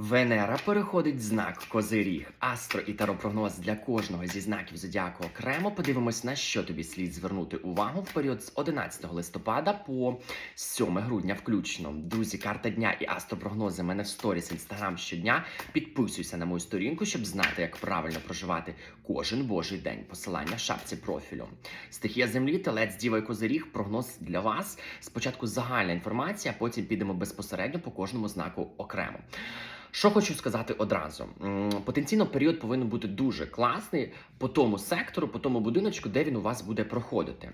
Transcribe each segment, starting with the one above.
Венера переходить знак Козиріг. Астро і таропрогноз для кожного зі знаків зодіаку окремо. Подивимось, на що тобі слід звернути увагу в період з 11 листопада по 7 грудня включно. Друзі, карта дня і астропрогнози мене в сторіс інстаграм щодня. Підписуйся на мою сторінку, щоб знати, як правильно проживати кожен божий день. Посилання в шапці профілю. Стихія землі, телець, діва і козиріг. Прогноз для вас. Спочатку загальна інформація, потім підемо безпосередньо по кожному знаку окремо. Що хочу сказати одразу: потенційно період повинен бути дуже класний по тому сектору, по тому будиночку, де він у вас буде проходити.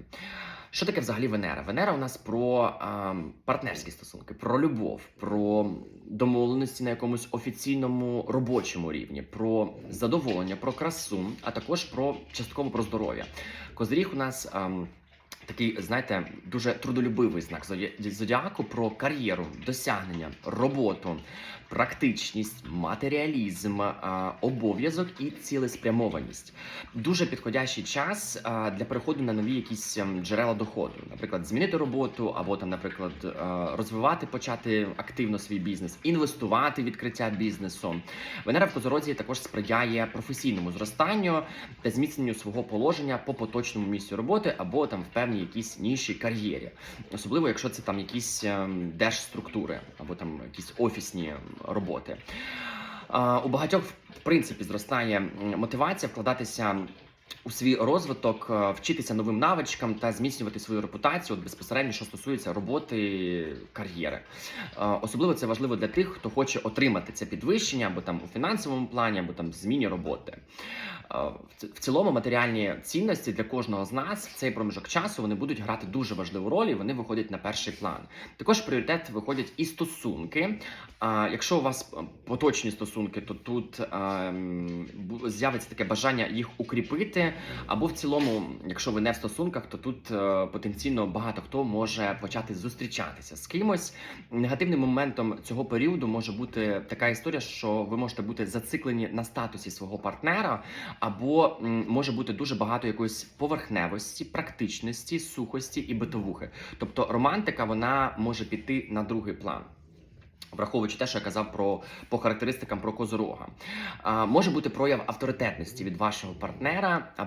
Що таке взагалі Венера? Венера у нас про ем, партнерські стосунки, про любов, про домовленості на якомусь офіційному робочому рівні, про задоволення, про красу, а також про частково про здоров'я. Козиріг у нас. ем, Такий, знаєте, дуже трудолюбивий знак зоді- зодіаку про кар'єру, досягнення, роботу, практичність, матеріалізм, обов'язок і цілеспрямованість. Дуже підходящий час для переходу на нові якісь ем, джерела доходу, наприклад, змінити роботу, або там, наприклад, е, розвивати, почати активно свій бізнес, інвестувати в відкриття бізнесу. Венера в Козорозі також сприяє професійному зростанню та зміцненню свого положення по поточному місцю роботи або там в певній якійсь нішій кар'єрі, особливо якщо це там якісь ем, держструктури або там якісь офісні роботи. У багатьох в принципі зростає мотивація вкладатися. У свій розвиток е, вчитися новим навичкам та зміцнювати свою репутацію от безпосередньо, що стосується роботи кар'єри. Е, Особливо це важливо для тих, хто хоче отримати це підвищення або там у фінансовому плані, або там зміні роботи. Е, в цілому матеріальні цінності для кожного з нас в цей проміжок часу вони будуть грати дуже важливу роль, і вони виходять на перший план. Також пріоритет виходять і стосунки. Якщо у вас поточні стосунки, то тут ем, з'явиться таке бажання їх укріпити. Або в цілому, якщо ви не в стосунках, то тут е, потенційно багато хто може почати зустрічатися з кимось. Негативним моментом цього періоду може бути така історія, що ви можете бути зациклені на статусі свого партнера, або може бути дуже багато якоїсь поверхневості, практичності, сухості і битовухи. Тобто романтика вона може піти на другий план. Враховуючи те, що я казав про по характеристикам про козорога, а, може бути прояв авторитетності від вашого партнера, а,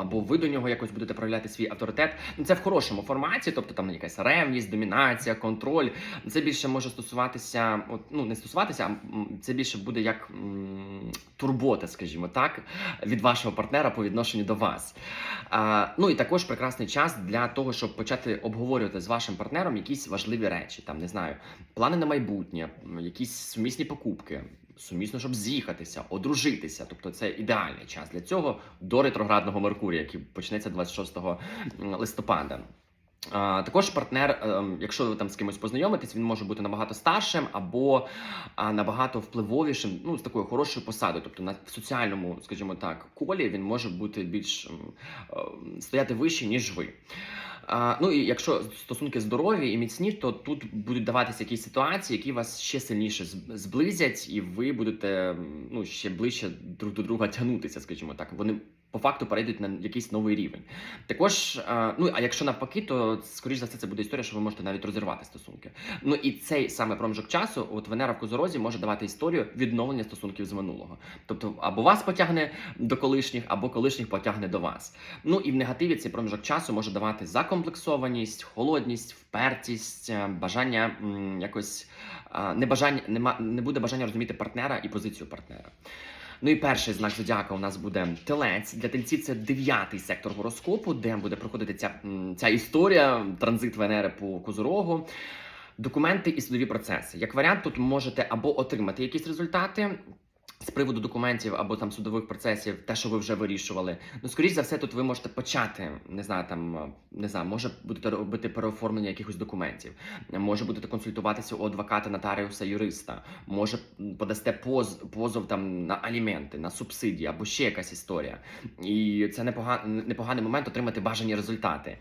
або ви до нього якось будете проявляти свій авторитет. Ну це в хорошому форматі, тобто там якась ревність, домінація, контроль. Це більше може стосуватися, от, ну не стосуватися, а це більше буде як м, турбота, скажімо так, від вашого партнера по відношенню до вас. А, ну і також прекрасний час для того, щоб почати обговорювати з вашим партнером якісь важливі речі, там не знаю, плани на майбутнє, м, якісь сумісні покупки. Сумісно, щоб з'їхатися, одружитися. Тобто це ідеальний час для цього до ретроградного Меркурія, який почнеться 26 листопада. Також партнер, ем, якщо ви там з кимось познайомитесь, він може бути набагато старшим або набагато впливовішим, ну з такою хорошою посадою. Тобто на в соціальному, скажімо так, колі він може бути більш ем, стояти вище, ніж ви. А, ну і якщо стосунки здорові і міцні, то тут будуть даватися якісь ситуації, які вас ще сильніше зблизять, і ви будете ну ще ближче друг до друга тягнутися, скажімо так. Вони по факту перейдуть на якийсь новий рівень. Також, ну а якщо навпаки, то скоріш за все це буде історія, що ви можете навіть розірвати стосунки. Ну і цей саме проміжок часу, от Венера в Козорозі може давати історію відновлення стосунків з минулого. Тобто, або вас потягне до колишніх, або колишніх потягне до вас. Ну і в негативі цей проміжок часу може давати закомплексованість, холодність, впертість, е, бажання якось небажання, нема, не буде бажання розуміти партнера і позицію партнера. Ну і перший знак зодіака у нас буде телець. Для тельців це дев'ятий сектор гороскопу, де буде проходити ця, ця історія, транзит Венери по Козорогу. Документи і судові процеси. Як варіант, тут можете або отримати якісь результати. З приводу документів або там судових процесів, те, що ви вже вирішували. Ну, скоріш за все, тут ви можете почати, не знаю, там е, не знаю, може будете робити переоформлення якихось документів, може будете консультуватися у адвоката, нотаріуса, юриста, може подасте поз, позов там на аліменти, на субсидії або ще якась історія. І це непоганий, непоганий момент отримати бажані результати.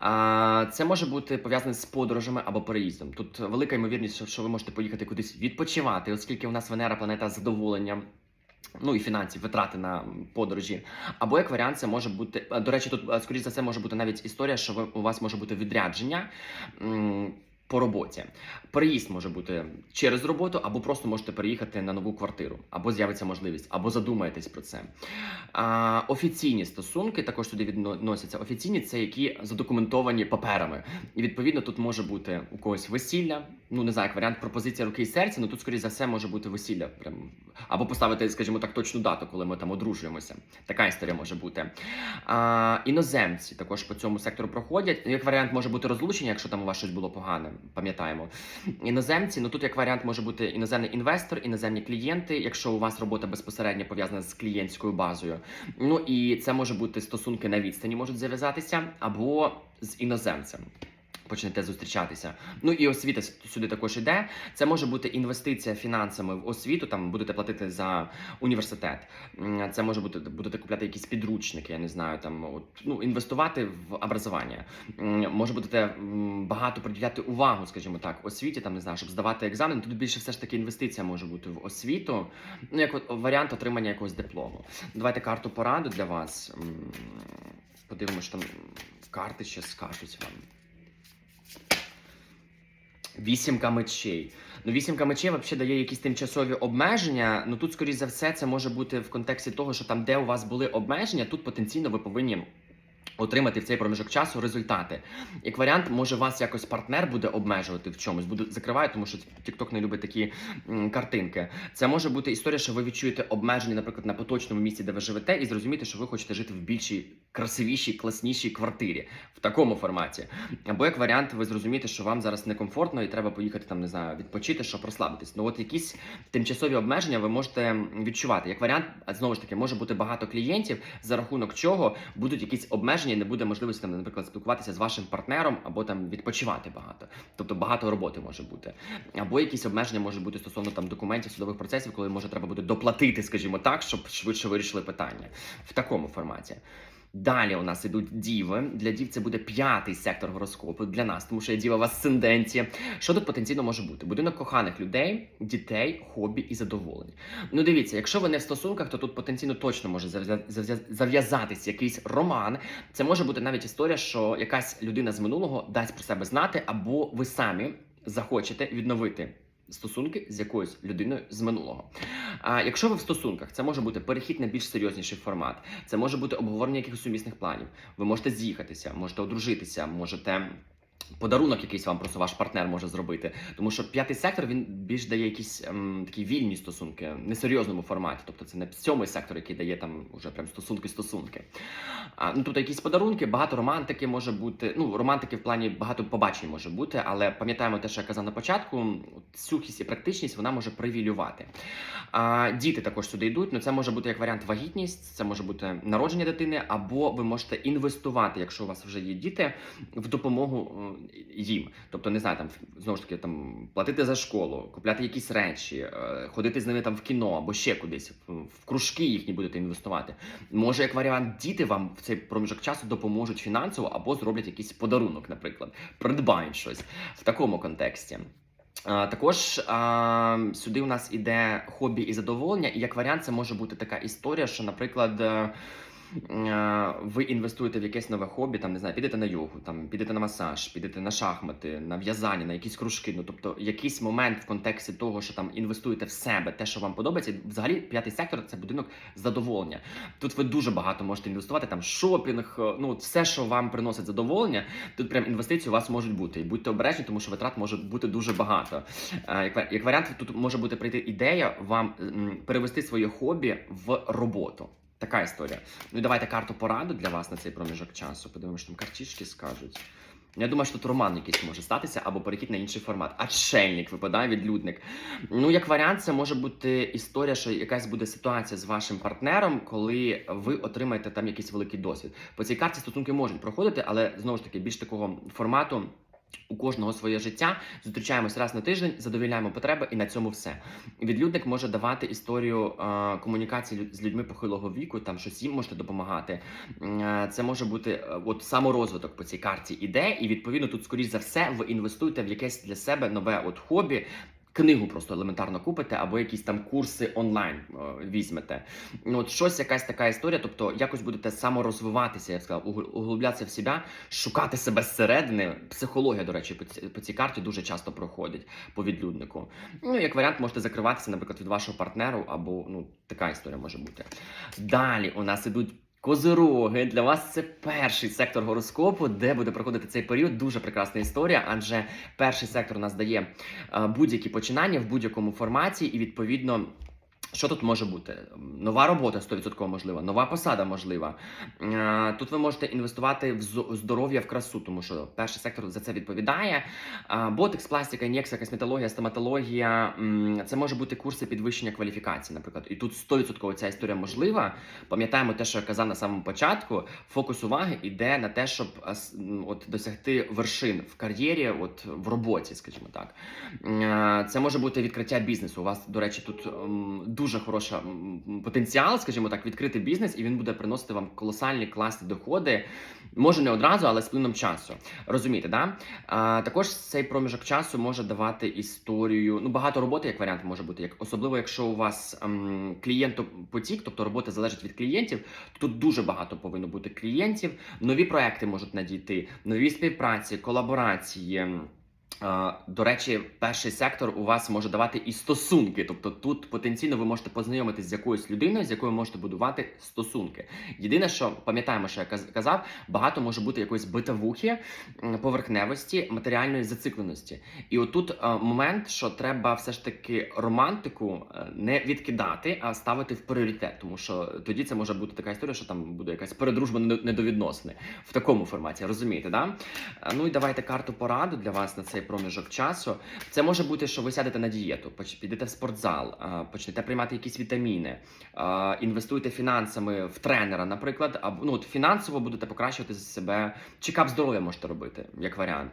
А, це може бути пов'язане з подорожами або переїздом. Тут велика ймовірність, що- ви можете поїхати кудись відпочивати, оскільки у нас Венера планета задоволення. Ну і фінансів, витрати на подорожі. Або як варіант, це може бути. До речі, тут, скоріше скоріш за все, може бути навіть історія, що ви, у вас може бути відрядження. По роботі. Переїзд може бути через роботу, або просто можете переїхати на нову квартиру, або з'явиться можливість, або задумаєтесь про це. А, офіційні стосунки також сюди відносяться. Офіційні це які задокументовані паперами. І відповідно тут може бути у когось весілля. Ну не знаю, як варіант пропозиція руки і серця. Ну тут, скоріше за все, може бути весілля. Прям або поставити, скажімо так, точну дату, коли ми там одружуємося. Така історія може бути. А, іноземці також по цьому сектору проходять. Як варіант може бути розлучення, якщо там у вас щось було погане, пам'ятаємо. Іноземці, ну тут як варіант може бути іноземний інвестор, іноземні клієнти, якщо у вас робота безпосередньо пов'язана з клієнтською базою. Ну і це може бути стосунки на відстані, можуть зав'язатися, або з іноземцем. Почнете зустрічатися. Ну і освіта сюди також іде. Це може бути інвестиція фінансами в освіту. Там будете платити за університет. Це може бути будете купляти якісь підручники. Я не знаю, там от ну інвестувати в образування. Може будете багато приділяти увагу, скажімо так, освіті. Там не знаю, щоб здавати екзамен. Тут більше все ж таки інвестиція може бути в освіту. Ну як варіант отримання якогось диплому. Давайте карту пораду для вас. М, Подивимося, що там карти ще скажуть вам. Вісімка мечей. Ну, вісімка мечей взагалі дає якісь тимчасові обмеження. Ну тут, скоріш за все, це може бути в контексті того, що там, де у вас були обмеження, тут потенційно ви повинні. Отримати в цей проміжок часу результати. Як варіант, може вас якось партнер буде обмежувати в чомусь, буде закриває, тому що TikTok не любить такі м, картинки. Це може бути історія, що ви відчуєте обмеження, наприклад, на поточному місці, де ви живете, і зрозумієте, що ви хочете жити в більшій, красивішій, класнішій квартирі в такому форматі. Або як варіант, ви зрозумієте, що вам зараз некомфортно і треба поїхати там, не знаю, відпочити, щоб розслабитись. Ну от якісь тимчасові обмеження ви можете відчувати. Як варіант, знову ж таки, може бути багато клієнтів, за рахунок чого будуть якісь обмеження, і не буде можливості там, наприклад, спілкуватися з вашим партнером або там відпочивати багато. Тобто багато роботи може бути. Або якісь обмеження можуть бути стосовно там документів, судових процесів, коли може треба буде доплатити, скажімо так, щоб швидше вирішили питання в такому форматі. Далі у нас ідуть діви. Для дів це буде п'ятий сектор гороскопу для нас, тому що я діва в асценденті. Що тут потенційно може бути? Будинок коханих людей, дітей, хобі і задоволень. Ну дивіться, якщо ви не в стосунках, то тут потенційно точно може зав'я- зав'я- зав'язатись якийсь роман. Це може бути навіть історія, що якась людина з минулого дасть про себе знати, або ви самі захочете відновити. Стосунки з якоюсь людиною з минулого. А якщо ви в стосунках, це може бути перехід на більш серйозніший формат, це може бути обговорення якихось сумісних планів. Ви можете з'їхатися, можете одружитися, можете. Подарунок якийсь вам просто ваш партнер може зробити, тому що п'ятий сектор він більш дає якісь ем, такі вільні стосунки, в несерйозному форматі. Тобто це не сьомий сектор, який дає там уже прям стосунки-стосунки. А, ну тут якісь подарунки, багато романтики може бути. Ну, романтики в плані багато побачень може бути, але пам'ятаємо те, що я казав на початку, сухість і практичність вона може привілювати. А, діти також сюди йдуть. Ну це може бути як варіант вагітність, це може бути народження дитини, або ви можете інвестувати, якщо у вас вже є діти, в допомогу е, їм. Тобто, не знаю, там знову ж таки там платити за школу, купляти якісь речі, е, ходити з ними там в кіно або ще кудись, в- кружки їхні будете інвестувати. Може, як варіант, діти вам в цей проміжок часу допоможуть фінансово або зроблять якийсь подарунок, наприклад, придбають щось в такому контексті. Також а, сюди у нас іде хобі і задоволення, і як варіант, це може бути така історія, що, наприклад, е, ви інвестуєте в якесь нове хобі, там не знаю, підете на йогу, там підете на масаж, підете на шахмати, на в'язання, на якісь кружки. Ну тобто, якийсь момент в контексті того, що там інвестуєте в себе, те, що вам подобається. Взагалі, п'ятий сектор це будинок задоволення. Тут ви дуже багато можете інвестувати. Там шопінг, е, ну все, що вам приносить задоволення. Тут прям інвестиції у вас можуть бути. І будьте обережні, тому що витрат може бути дуже багато. Е, Як, варіант, тут може бути прийти ідея вам перевести своє хобі в роботу. Така історія. Ну і давайте карту пораду для вас на цей проміжок часу. Подивимося, що там картішки скажуть. Я думаю, що тут роман якийсь може статися або перехід на інший формат. Отшельник випадає відлюдник. Ну, як варіант, це може бути історія, що якась буде ситуація з вашим партнером, коли ви отримаєте там якийсь великий досвід. По цій карті стосунки можуть проходити, але знову ж таки більш такого формату. У кожного своє життя зустрічаємось раз на тиждень, задовільняємо потреби, і на цьому все. Відлюдник може давати історію е, комунікації з людьми похилого віку, там щось їм можете допомагати. Е, Це може бути е, от саморозвиток по цій карті іде, і відповідно тут, скоріш за все, ви інвестуєте в якесь для себе нове от хобі. Книгу просто елементарно купите, або якісь там курси онлайн е, візьмете. Ну, от щось, якась така історія, тобто якось будете саморозвиватися, я б сказав, угл- углублятися в себе, шукати себе зсередини. Психологія, до речі, по цій карті дуже часто проходить по відлюднику. Ну, як варіант, можете закриватися, наприклад, від вашого партнеру, або ну, така історія може бути. Далі у нас ідуть. Козироги для вас це перший сектор гороскопу, де буде проходити цей період. Дуже прекрасна історія, адже перший сектор у нас дає е, будь-які починання в будь-якому форматі, і відповідно. Що тут може бути? Нова робота 100% можлива, нова посада можлива. Е, Тут ви можете інвестувати в здоров'я в красу, тому що перший сектор за це відповідає. Ботекс, пластика, ін'єкція, косметологія, стоматологія це може бути курси підвищення кваліфікації, наприклад. І тут 100% ця історія можлива. Пам'ятаємо те, що я казав на самому початку. Фокус уваги йде на те, щоб м, от досягти вершин в кар'єрі, от в роботі, скажімо так. Е, Це може бути відкриття бізнесу. У вас, до речі, тут дуже хороша потенціал, скажімо так, відкрити бізнес, і він буде приносити вам колосальні класні доходи. Може не одразу, але з плином часу. Розумієте, да? А, також цей проміжок часу може давати історію. Ну, багато роботи, як варіант, може бути, як особливо, якщо у вас ем, клієнтопотік, тобто робота залежить від клієнтів, то тут дуже багато повинно бути клієнтів. Нові проекти можуть надійти, нові співпраці, колаборації. До речі, перший сектор у вас може давати і стосунки. Тобто тут потенційно ви можете познайомитись з якоюсь людиною, з якою можете будувати стосунки. Єдине, що пам'ятаємо, що я казав, багато може бути якоїсь битавухи, поверхневості, матеріальної зацикленості. І отут момент, що треба все ж таки романтику е, не відкидати, а ставити в пріоритет, тому що тоді це може бути така історія, що там буде якась передружба недо- недовідносини в такому форматі. Розумієте, да? Е, Ну і давайте карту пораду для вас на цей проміжок часу. Це може бути, що ви сядете на дієту, підете в спортзал, почнете приймати якісь вітаміни, інвестуєте фінансами в тренера, наприклад, або ну от фінансово будете покращувати себе. Чекап здоров'я можете робити, як варіант.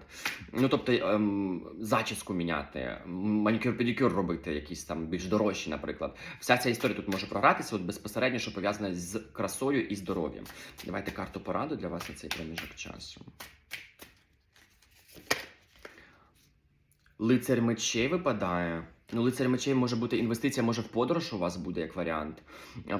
Ну тобто ем, зачіску міняти, манікюр педикюр робити, якісь там більш дорожчі, наприклад. Вся ця історія тут може програтися, от безпосередньо, що пов'язана з красою і здоров'ям. Давайте карту пораду для вас на цей проміжок часу. Лицар мечей випадає. Ну, лицар мечей може бути інвестиція, може в подорож у вас буде як варіант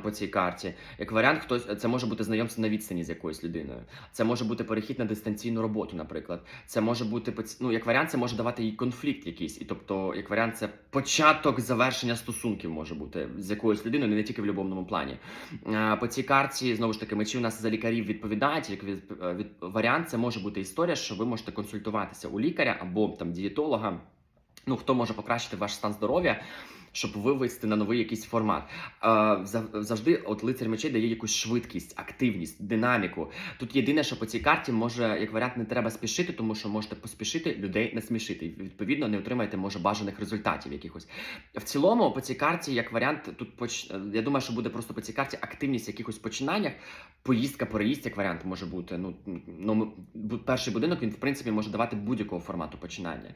по цій карті. Як варіант, хтось це може бути знайомство на відстані з якоюсь людиною. Це може бути перехід на дистанційну роботу, наприклад. Це може бути ну, як варіант, це може давати їй конфлікт якийсь. І тобто, як варіант, це початок завершення стосунків може бути з якоюсь людиною, не тільки в любовному плані. По цій карті знову ж таки мечі у нас за лікарів відповідають. Як від, від варіант, це може бути історія, що ви можете консультуватися у лікаря або там дієтолога. Ну, хто може покращити ваш стан здоров'я, щоб вивести на новий якийсь формат. Завжди, от лицар мечей дає якусь швидкість, активність, динаміку. Тут єдине, що по цій карті може, як варіант, не треба спішити, тому що можете поспішити людей не смішити. І відповідно не отримаєте може бажаних результатів якихось. В цілому, по цій карті, як варіант, тут поч... я думаю, що буде просто по цій карті активність в якихось починаннях. Поїздка, переїзд, як варіант може бути. Ну, ну перший будинок він в принципі може давати будь-якого формату починання.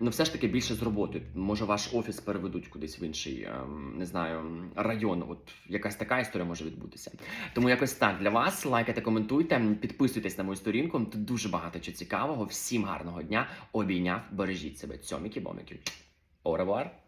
Ну, все ж таки більше з роботи. Може, ваш офіс переведуть кудись в інший, ем, не знаю, район. От якась така історія може відбутися. Тому якось так для вас. Лайкайте, коментуйте, підписуйтесь на мою сторінку. Тут дуже багато чого цікавого. Всім гарного дня. Обійняв, бережіть себе. Цьоміки. Au revoir.